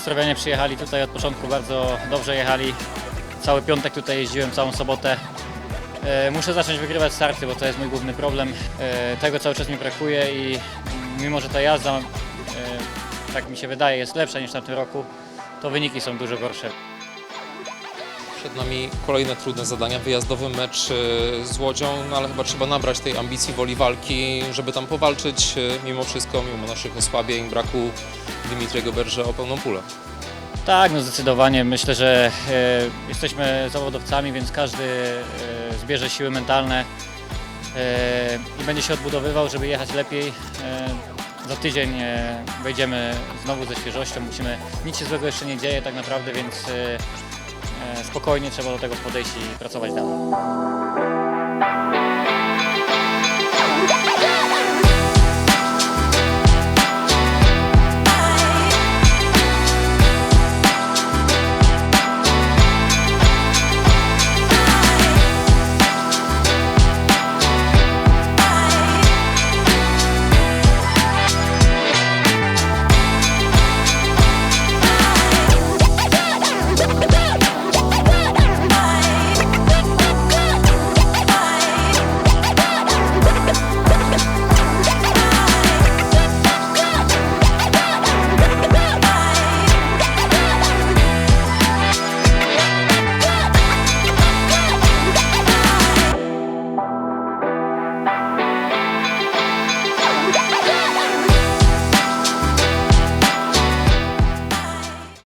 Ostrowianie przyjechali tutaj od początku, bardzo dobrze jechali. Cały piątek tutaj jeździłem, całą sobotę. E, Muszę zacząć wygrywać starty, bo to jest mój główny problem. E, Tego cały czas mi brakuje i mimo, że ta jazda, e, tak mi się wydaje, jest lepsza niż w tamtym roku, to wyniki są dużo gorsze. Przed nami kolejne trudne zadania, wyjazdowy mecz z Łodzią, no ale chyba trzeba nabrać tej ambicji, woli walki, żeby tam powalczyć mimo wszystko, mimo naszych osłabień, braku Dimitriego Berże o pełną pulę. Tak, no zdecydowanie. Myślę, że e, jesteśmy zawodowcami, więc każdy e, zbierze siły mentalne e, i będzie się odbudowywał, żeby jechać lepiej. E, za tydzień e, wejdziemy znowu ze świeżością. Musimy, nic się złego jeszcze nie dzieje tak naprawdę, więc e, e, spokojnie trzeba do tego podejść i pracować dalej.